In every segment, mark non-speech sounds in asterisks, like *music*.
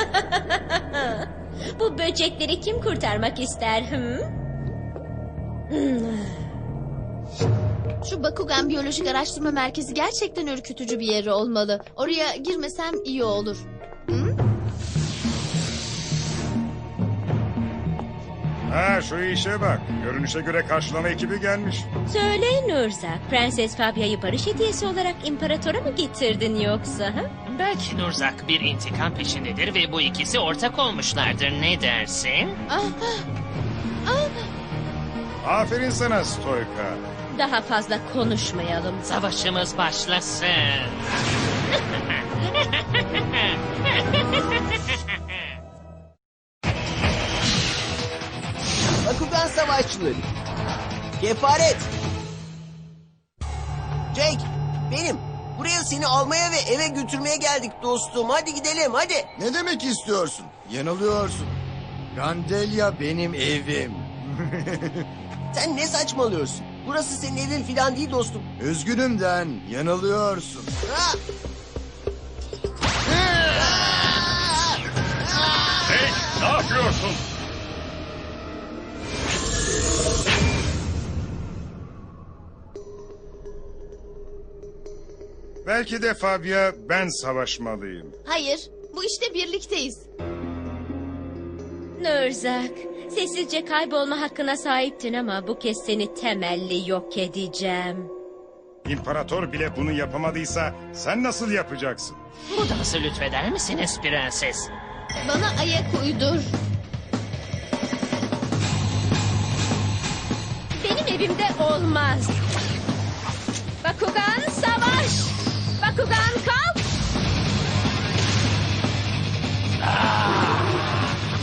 *laughs* Bu böcekleri kim kurtarmak ister? Hı? Şu Bakugan Biyolojik Araştırma Merkezi gerçekten ürkütücü bir yer olmalı. Oraya girmesem iyi olur. Ha şu işe bak. Görünüşe göre karşılama ekibi gelmiş. Söyle Nurzak, Prenses Fabia'yı barış hediyesi olarak imparatora mı getirdin yoksa? Ha? Belki Nurzak bir intikam peşindedir ve bu ikisi ortak olmuşlardır. Ne dersin? Ah, ah, Aferin sana Stoyka. Daha fazla konuşmayalım. Savaşımız başlasın. Bakugan savaşçıları. Kefaret. Jake, benim. Buraya seni almaya ve eve götürmeye geldik dostum. Hadi gidelim, hadi. Ne demek istiyorsun? Yanılıyorsun. Gandelia benim evim. *laughs* Sen ne saçmalıyorsun? Burası senin evin filan değil dostum. Üzgünüm Den, yanılıyorsun. Ha! Hey ne yapıyorsun? Belki de Fabia ben savaşmalıyım. hayır, bu işte birlikteyiz. Nurzak, sessizce kaybolma hakkına sahiptin ama bu kez seni temelli yok edeceğim. İmparator bile bunu yapamadıysa sen nasıl yapacaksın? bu dansı lütfeder misiniz prenses? Bana ayak uydur. Benim evimde olmaz. Bakugan! Bakugan kalk!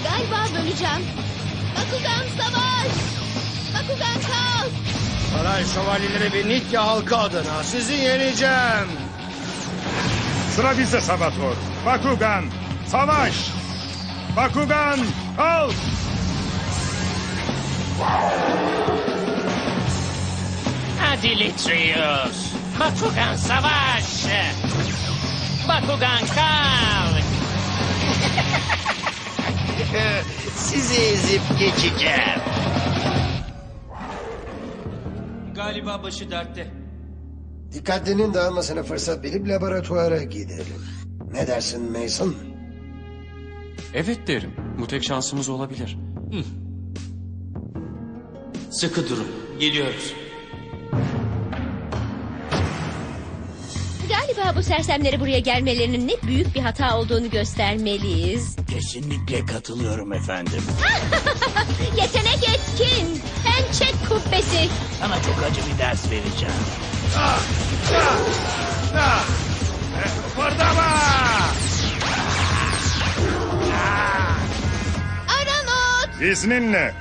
Galiba böleceğim. Bakugan savaş! Bakugan kalk! Saray şövalyeleri ve Nitya halkı adına sizi yeneceğim. Sıra bizde Sabator. Bakugan, savaş! Bakugan, kalk! Hadi Litrius. Bakugan savaş. Bakugan kalk. *laughs* Sizi ezip geçeceğim. Galiba başı dertte. Dikkatlerinin dağılmasına fırsat verip laboratuvara gidelim. Ne dersin Mason? Evet derim. Bu tek şansımız olabilir. Sıkı durun. Geliyoruz. Galiba bu sersemleri buraya gelmelerinin ne büyük bir hata olduğunu göstermeliyiz. Kesinlikle katılıyorum efendim. *laughs* Yetenek etkin! Pençe kubbesi! Sana çok acı bir ders vereceğim. Aranot! İzninle.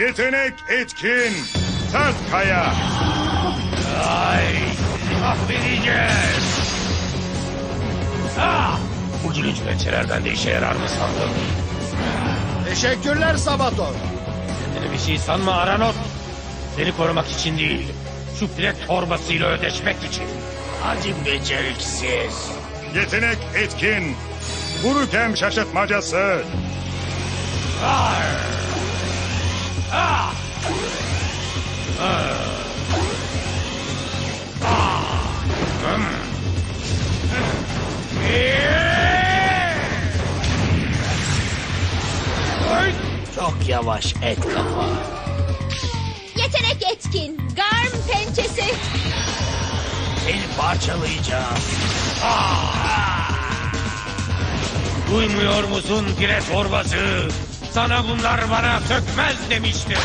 Yetenek etkin. Sert kaya. Bu gülünç pençelerden de işe yarar mı sandın? Teşekkürler Sabator. Kendine bir şey sanma Aranot. Seni korumak için değil. Şu plet torbasıyla ödeşmek için. Hadi beceriksiz. Yetenek etkin. Burukem şaşırtmacası. Çok yavaş et kafa. Yetenek etkin! Garm pençesi! Seni parçalayacağım. Duymuyor musun pire torbası? Sana bunlar bana sökmez demiştim.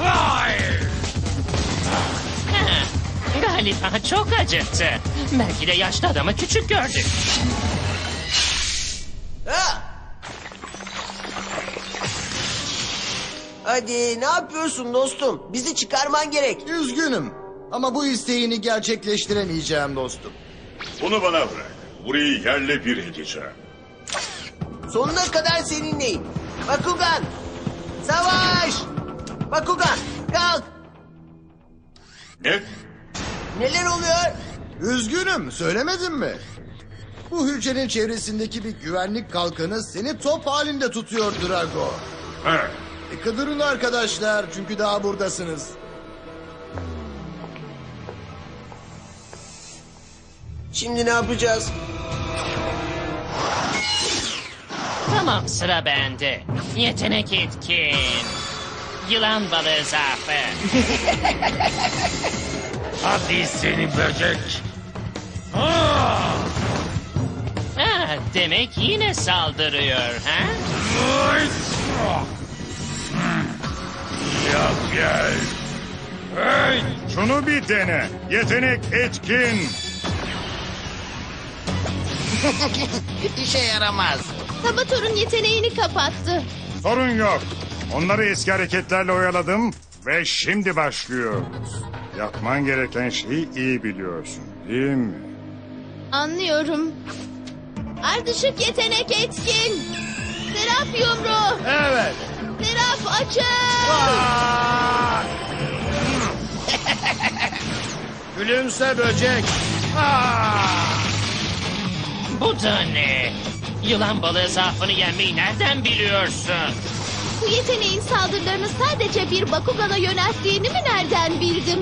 Vay! Galiba çok acıttı. Belki de yaşlı adamı küçük gördük. Ha! Hadi ne yapıyorsun dostum? Bizi çıkarman gerek. Üzgünüm. Ama bu isteğini gerçekleştiremeyeceğim dostum. Bunu bana bırak. Burayı yerle bir edeceğim. Sonuna kadar seninleyim. Bakugan! Savaş! Bakugan kalk! Ne? Neler oluyor? Üzgünüm, söylemedim mi? Bu hücrenin çevresindeki bir güvenlik kalkanı seni top halinde tutuyor Drago. He, Dikkat durun arkadaşlar çünkü daha buradasınız. Şimdi ne yapacağız? Tamam sıra bende. Yetenek etkin. Yılan balığı zaafı. *laughs* Hadi seni böcek. Ha, demek yine saldırıyor ha? Yap gel. Hey! Şunu bir dene. Yetenek etkin. *laughs* Sabotor'un yeteneğini kapattı. Sorun yok. Onları eski hareketlerle oyaladım ve şimdi başlıyoruz. Yapman gereken şeyi iyi biliyorsun değil mi? Anlıyorum. Ardışık yetenek etkin. Serap yumruğu. Evet. Serap açın. *laughs* Gülümse böcek. Bu da ne? Yılan balığı zaafını yenmeyi nereden biliyorsun? Bu yeteneğin saldırılarını sadece bir Bakugan'a yönelttiğini mi nereden bildim?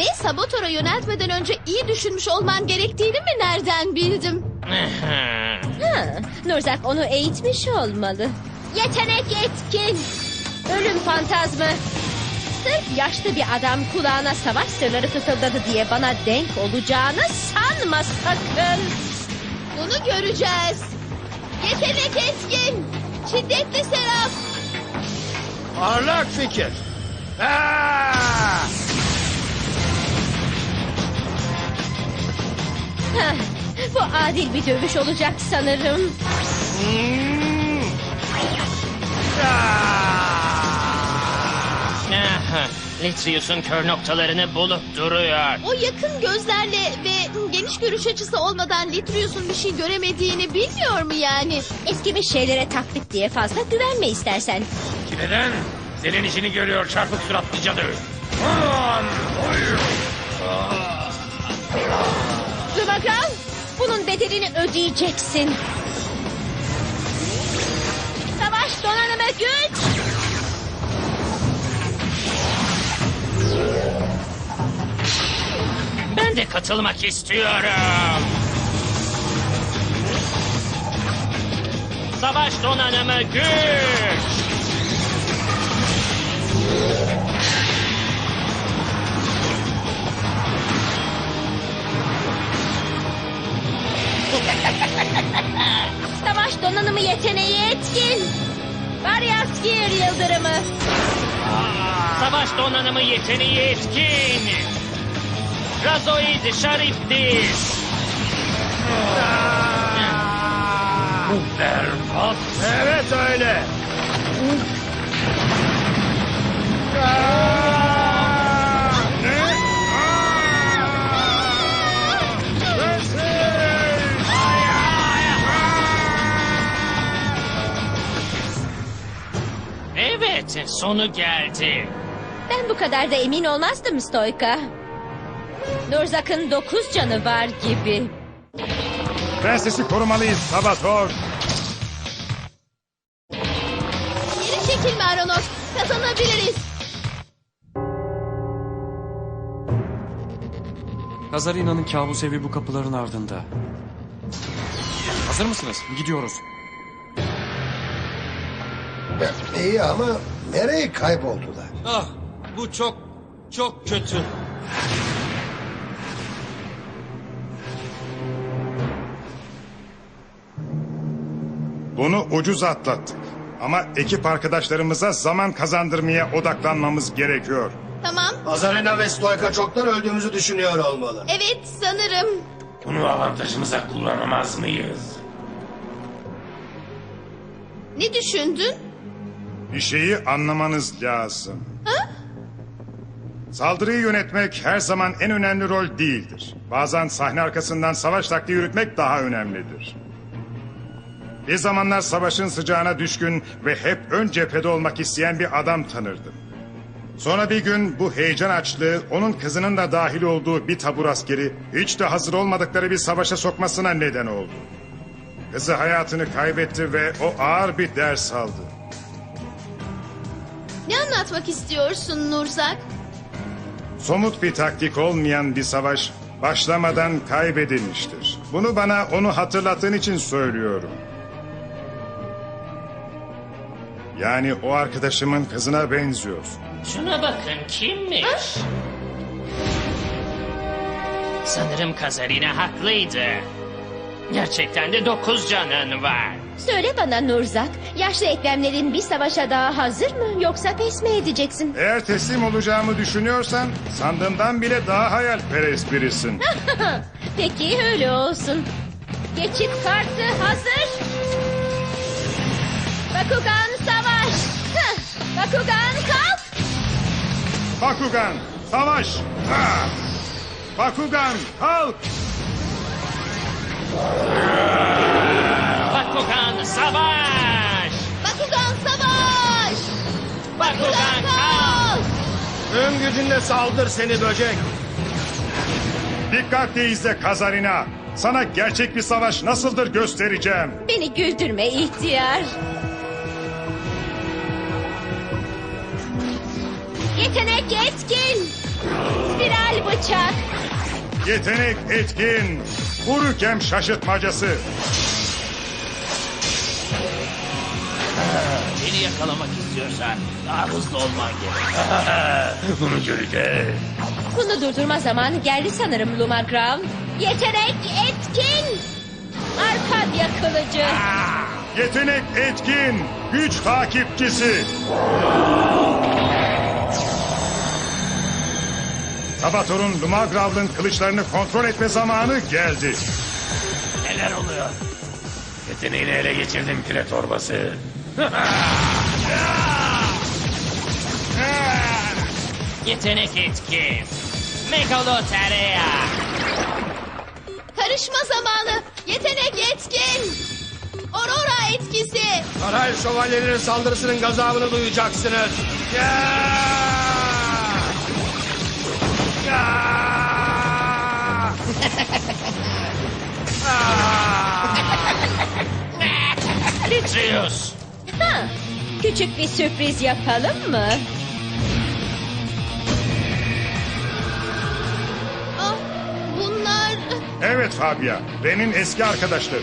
Ve Sabotor'a yöneltmeden önce iyi düşünmüş olman gerektiğini mi nereden bildim? *laughs* Ha, Nurzak onu eğitmiş olmalı. Yetenek etkin. Ölüm fantazmı. Sırf yaşlı bir adam kulağına savaş sırları fısıldadı diye bana denk olacağını sanma sakın. Bunu göreceğiz. Yetenek etkin. Şiddetli Serap. Parlak fikir. Ah! Bu adil bir dövüş olacak sanırım. Aha, Litrius'un kör noktalarını bulup duruyor. O yakın gözlerle ve geniş görüş açısı olmadan Litrius'un bir şey göremediğini bilmiyor mu yani? Eskimiş şeylere taklit diye fazla güvenme istersen. Neden? Senin işini görüyor çarpık suratlı cadı. Aman! Oy! Bunun bedelini ödeyeceksin. Savaş donanımı güç. Ben de katılmak istiyorum. Savaş donanımı güç. Donanımı yeteneği etkin. Razoid Şarif Diz. Bu berbat. Evet öyle. Ne? Evet, sonu geldi. Ben bu kadar da emin olmazdım Stoyka. Nurzak'ın dokuz canı var gibi. Prensesi korumalıyız Sabator. Geri çekilme Aronot. Kazanabiliriz. Kazarina'nın kabus evi bu kapıların ardında. Hazır mısınız? Gidiyoruz. İyi ama nereye kayboldular? Ah, bu çok, çok kötü. Bunu ucuz atlattık. Ama ekip arkadaşlarımıza zaman kazandırmaya odaklanmamız gerekiyor. Tamam. Azarena ve Stoyka çoktan öldüğümüzü düşünüyor olmalı. Evet sanırım. Bunu avantajımıza kullanamaz mıyız? Ne düşündün? Bir şeyi anlamanız lazım. Saldırıyı yönetmek her zaman en önemli rol değildir. Bazen sahne arkasından savaş taktiği yürütmek daha önemlidir. Bir zamanlar savaşın sıcağına düşkün ve hep ön cephede olmak isteyen bir adam tanırdım. Sonra bir gün bu heyecan açlığı onun kızının da dahil olduğu bir tabur askeri hiç de hazır olmadıkları bir savaşa sokmasına neden oldu. Kızı hayatını kaybetti ve o ağır bir ders aldı. Ne anlatmak istiyorsun Nurzak? Somut bir taktik olmayan bir savaş başlamadan kaybedilmiştir. Bunu bana onu hatırlattığın için söylüyorum. Yani o arkadaşımın kızına benziyorsun. Şuna bakın kimmiş? Sanırım Kazarina haklıydı. Gerçekten de dokuz canın var. Söyle bana Nurzak, yaşlı eklemlerin bir savaşa daha hazır mı yoksa pes mi edeceksin? Eğer teslim olacağımı düşünüyorsan sandığımdan bile daha hayalperest birisin. *laughs* Peki öyle olsun. Geçit kartı hazır. Bakugan savaş. Hah, Bakugan kalk. Bakugan savaş! Ha! Bakugan kalk! Savaş! Bakugan savaş! Bakugan kalk! Tüm gücünle saldır seni böcek. Dikkatle izle Kazarina. Sana gerçek bir savaş nasıldır göstereceğim. Beni güldürme ihtiyar. Yetenek etkin. Spiral bıçak. Yetenek etkin. Urukem şaşırtmacası. Yakalamak istiyorsan daha hızlı olman gerek. *laughs* Bunu göreceğiz. Bunu durdurma zamanı geldi sanırım Lumagram. Yetenek etkin. Arkadya kılıcı. Yetenek etkin. Güç takipçisi. Sabator'un Lumagrav'ın kılıçlarını kontrol etme zamanı geldi. Neler oluyor? Yeteneğini ele geçirdim pire torbası. *laughs* Yetenek etkin. Megaloterea. Karışma zamanı. Yetenek etkin. Aurora etkisi. Saray şövalyelerin saldırısının gazabını duyacaksınız. Ya! Ya! *laughs* Litrius. Ha, küçük bir sürpriz yapalım mı? Ah, bunlar... Evet Fabia. Ren'in eski arkadaşları.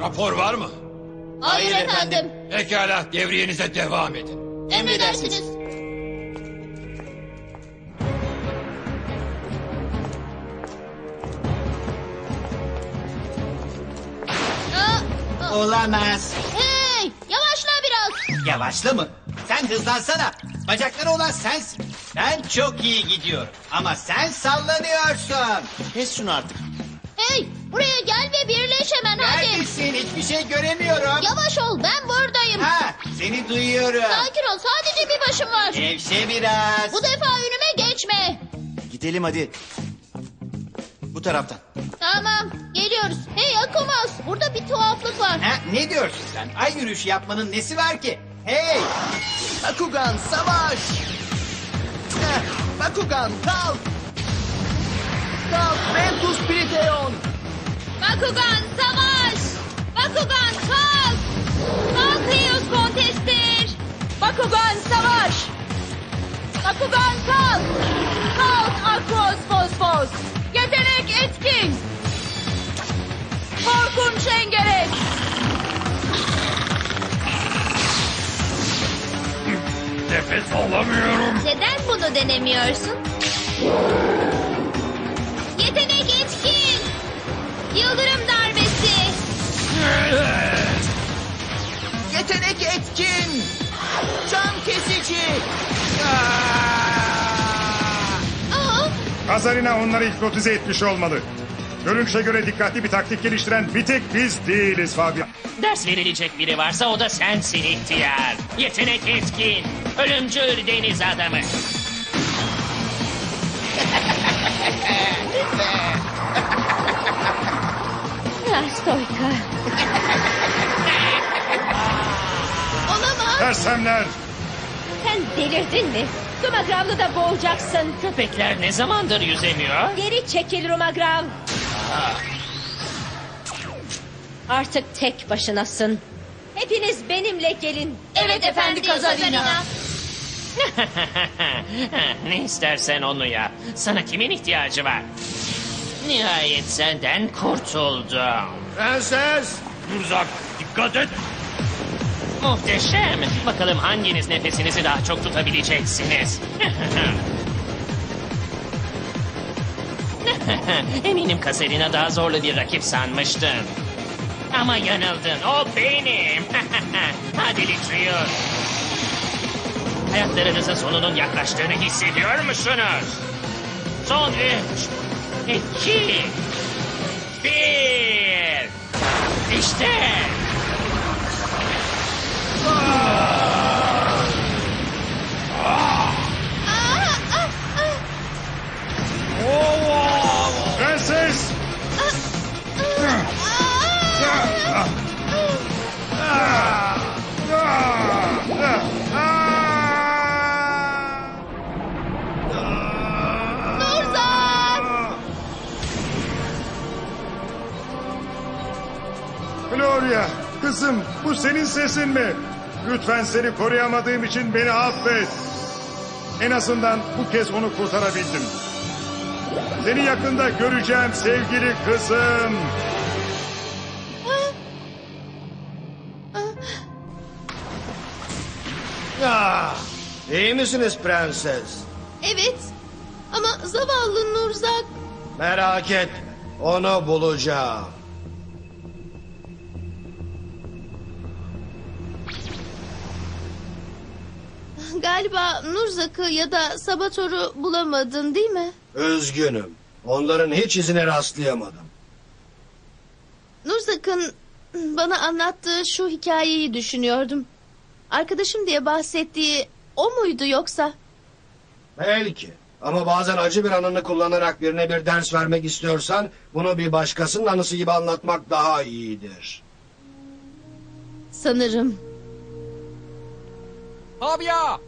Rapor var mı? Hayır, efendim. Pekala devriyenize devam edin. Emredersiniz. Olamaz. Hey, yavaşla biraz. Yavaşla mı? Sen hızlansana. Bacakları olan sensin. Ben çok iyi gidiyorum. Ama sen sallanıyorsun. Kes şunu artık. Hey, buraya gel ve birleş hemen hadi. Neredesin? Hiçbir şey göremiyorum. Yavaş ol, ben buradayım. Ha, seni duyuyorum. Sakin ol, sadece bir başım var. Gevşe biraz. Bu defa önüme geçme. Gidelim hadi. Bu taraftan. Tamam, geliyoruz. Hey Akumas, burada bir tuhaflık var. Ha, ne diyorsun sen? Ay yürüyüşü yapmanın nesi var ki? Hey! Bakugan savaş. Bakugan kalk. Kalk Ventus Priteon. Bakugan savaş! Nefes alamıyorum. Neden bunu denemiyorsun? Yetenek etkin! Yıldırım darbesi! Yetenek etkin. Can kesici. Aa, Kazarina onları hipnotize etmiş olmalı. Görünüşe göre dikkatli bir taktik geliştiren bir tek biz değiliz Fabian. Ders verilecek biri varsa o da sensin ihtiyar. Yetenek etkin. Ölümcül deniz adamı. Ah, Stoika. Olamaz. Sersemler Sen delirdin mi? Rumagrav da boğulacaksın. Köpekler ne zamandır yüzemiyor? Geri çekil Rumagrav. Artık tek başınasın. Hepiniz benimle gelin. Evet efendi Kazarina. *laughs* ne istersen onu yap. Sana kimin ihtiyacı var? Nihayet senden kurtuldum. Prenses! Nurzak dikkat et. Muhteşem. Bakalım hanginiz nefesinizi daha çok tutabileceksiniz. *laughs* *laughs* Eminim Kaserina daha zorlu bir rakip sanmıştın. Ama yanıldın. O benim. *laughs* Hadi Litrius. Hayatlarınızın sonunun yaklaştığını hissediyor musunuz? Son üç, iki, bir. İşte. Prenses! Gloria, kızım bu senin sesin mi? Lütfen seni koruyamadığım için beni affet. En azından bu kez onu kurtarabildim. Seni yakında göreceğim sevgili kızım. Ah, iyi misiniz prenses? Evet. Ama zavallı Nurzak. Merak etme. Onu bulacağım. Galiba Nurzak'ı ya da Sabator'u bulamadın değil mi? Üzgünüm. Onların hiç izine rastlayamadım. Nurzak'ın bana anlattığı şu hikayeyi düşünüyordum. Arkadaşım diye bahsettiği o muydu yoksa? Belki. Ama bazen acı bir anını kullanarak birine bir ders vermek istiyorsan... ...bunu bir başkasının anısı gibi anlatmak daha iyidir. Sanırım. Fabia!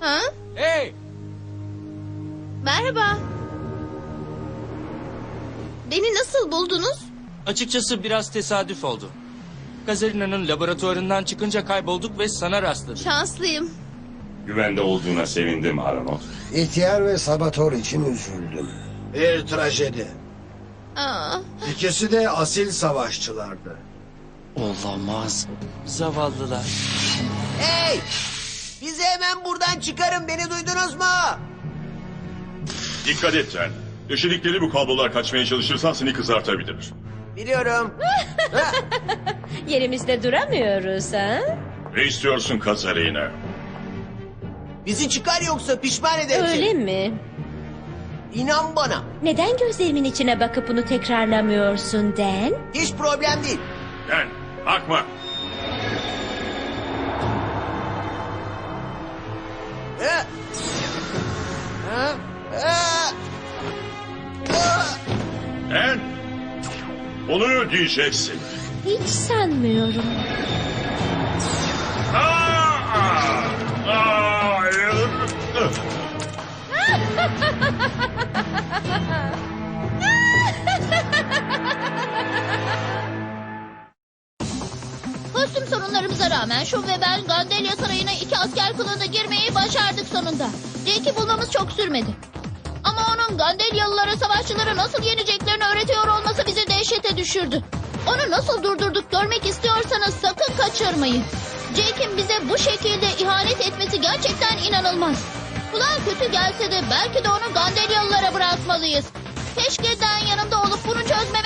Ha? Hey! Merhaba. Beni nasıl buldunuz? Açıkçası biraz tesadüf oldu. Kazerina'nın laboratuvarından çıkınca kaybolduk ve sana rastladık. Şanslıyım. Güvende olduğuna sevindim Aranot. İhtiyar ve Sabator için üzüldüm. Bir trajedi. Aa, İkisi de asil savaşçılardı. Olamaz. Zavallılar. Hey! Bizi hemen buradan çıkarın beni duydunuz mu? Dikkat et sen. Döşedikleri bu kablolar kaçmaya çalışırsan seni kızartabilir. Biliyorum. *laughs* Yerimizde duramıyoruz ha? Ne istiyorsun Kazarina? bizi çıkar yoksa pişman ederim Öyle mi? İnan bana. Neden gözlerimin içine bakıp bunu tekrarlamıyorsun Den? Hiç problem değil. Gel, bakma. Ha? Ha? Ha? Ha? En, onu ödeyeceksin. Hiç sanmıyorum. Hayır. Kostüm sorunlarımıza rağmen şu ve ben Gandelia Sarayı'na iki asker kılığında girmeyi başardık sonunda. Jake'i bulmamız çok sürmedi. Ama onun Gandelyalılara savaşçıları nasıl yeneceklerini öğretiyor olması bizi dehşete düşürdü. Onu nasıl durdurduk görmek istiyorsanız sakın kaçırmayın. Jake'in bize bu şekilde ihanet etmesi gerçekten inanılmaz. Kulağa kötü gelse de belki de onu Gandelyalılara bırakmalıyız. Keşke Den yanında olup bunu çözmeme